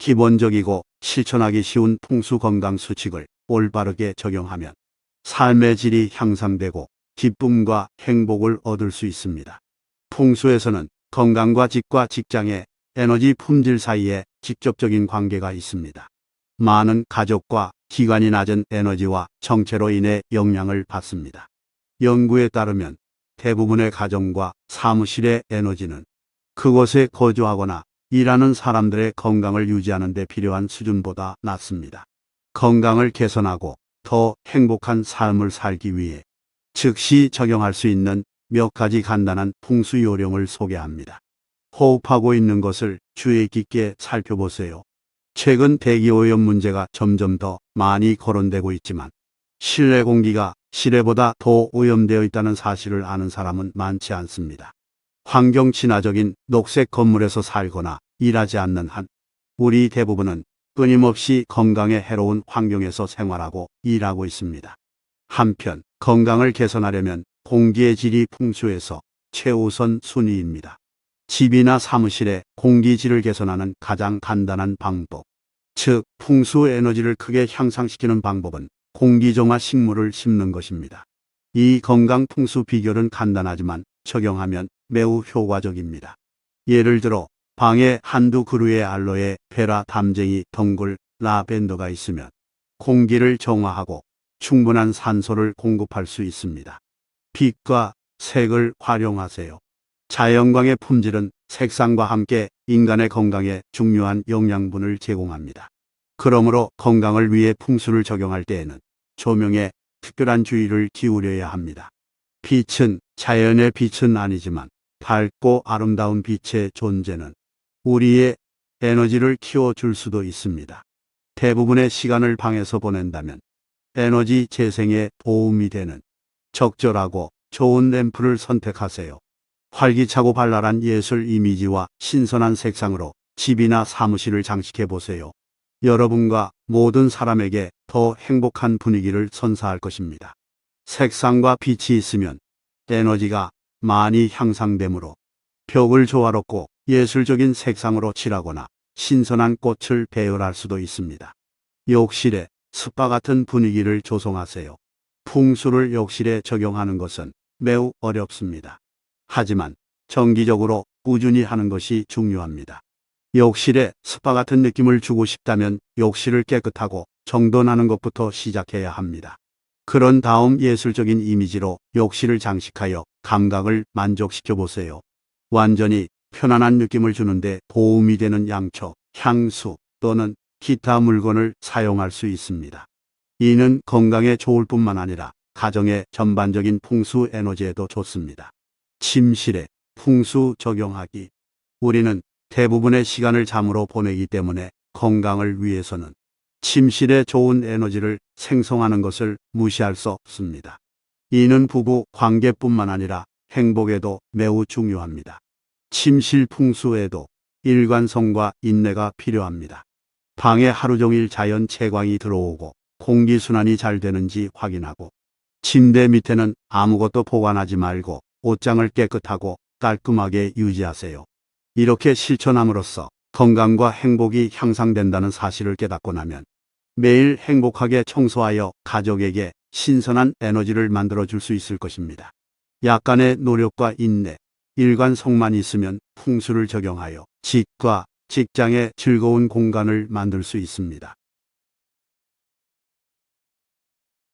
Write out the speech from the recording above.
기본적이고 실천하기 쉬운 풍수 건강 수칙을 올바르게 적용하면 삶의 질이 향상되고 기쁨과 행복을 얻을 수 있습니다. 풍수에서는 건강과 직과 직장의 에너지 품질 사이에 직접적인 관계가 있습니다. 많은 가족과 기관이 낮은 에너지와 정체로 인해 영향을 받습니다. 연구에 따르면 대부분의 가정과 사무실의 에너지는 그곳에 거주하거나 일하는 사람들의 건강을 유지하는 데 필요한 수준보다 낮습니다. 건강을 개선하고 더 행복한 삶을 살기 위해 즉시 적용할 수 있는 몇 가지 간단한 풍수 요령을 소개합니다. 호흡하고 있는 것을 주의 깊게 살펴보세요. 최근 대기오염 문제가 점점 더 많이 거론되고 있지만 실내 공기가 실외보다 더 오염되어 있다는 사실을 아는 사람은 많지 않습니다. 환경 친화적인 녹색 건물에서 살거나 일하지 않는 한 우리 대부분은 끊임없이 건강에 해로운 환경에서 생활하고 일하고 있습니다. 한편 건강을 개선하려면 공기의 질이 풍수에서 최우선 순위입니다. 집이나 사무실의 공기질을 개선하는 가장 간단한 방법, 즉 풍수 에너지를 크게 향상시키는 방법은 공기정화 식물을 심는 것입니다. 이 건강 풍수 비결은 간단하지만 적용하면 매우 효과적입니다. 예를 들어 방에 한두 그루의 알로에 베라 담쟁이 덩굴 라벤더가 있으면 공기를 정화하고 충분한 산소를 공급할 수 있습니다. 빛과 색을 활용하세요. 자연광의 품질은 색상과 함께 인간의 건강에 중요한 영양분을 제공합니다. 그러므로 건강을 위해 풍수를 적용할 때에는 조명에 특별한 주의를 기울여야 합니다. 빛은 자연의 빛은 아니지만 밝고 아름다운 빛의 존재는 우리의 에너지를 키워줄 수도 있습니다. 대부분의 시간을 방에서 보낸다면 에너지 재생에 도움이 되는 적절하고 좋은 램프를 선택하세요. 활기차고 발랄한 예술 이미지와 신선한 색상으로 집이나 사무실을 장식해 보세요. 여러분과 모든 사람에게 더 행복한 분위기를 선사할 것입니다. 색상과 빛이 있으면 에너지가 많이 향상되므로 벽을 조화롭고 예술적인 색상으로 칠하거나 신선한 꽃을 배열할 수도 있습니다. 욕실에 스파 같은 분위기를 조성하세요. 풍수를 욕실에 적용하는 것은 매우 어렵습니다. 하지만 정기적으로 꾸준히 하는 것이 중요합니다. 욕실에 스파 같은 느낌을 주고 싶다면 욕실을 깨끗하고 정돈하는 것부터 시작해야 합니다. 그런 다음 예술적인 이미지로 욕실을 장식하여 감각을 만족시켜 보세요. 완전히 편안한 느낌을 주는데 도움이 되는 양초, 향수 또는 기타 물건을 사용할 수 있습니다. 이는 건강에 좋을 뿐만 아니라 가정의 전반적인 풍수 에너지에도 좋습니다. 침실에 풍수 적용하기. 우리는 대부분의 시간을 잠으로 보내기 때문에 건강을 위해서는 침실에 좋은 에너지를 생성하는 것을 무시할 수 없습니다. 이는 부부 관계뿐만 아니라 행복에도 매우 중요합니다. 침실 풍수에도 일관성과 인내가 필요합니다. 방에 하루 종일 자연 채광이 들어오고 공기순환이 잘 되는지 확인하고 침대 밑에는 아무것도 보관하지 말고 옷장을 깨끗하고 깔끔하게 유지하세요. 이렇게 실천함으로써 건강과 행복이 향상된다는 사실을 깨닫고 나면 매일 행복하게 청소하여 가족에게 신선한 에너지를 만들어 줄 수 있을 것입니다. 약간의 노력과 인내, 일관성만 있으면 풍수를 적용하여 집과 직장의 즐거운 공간을 만들 수 있습니다.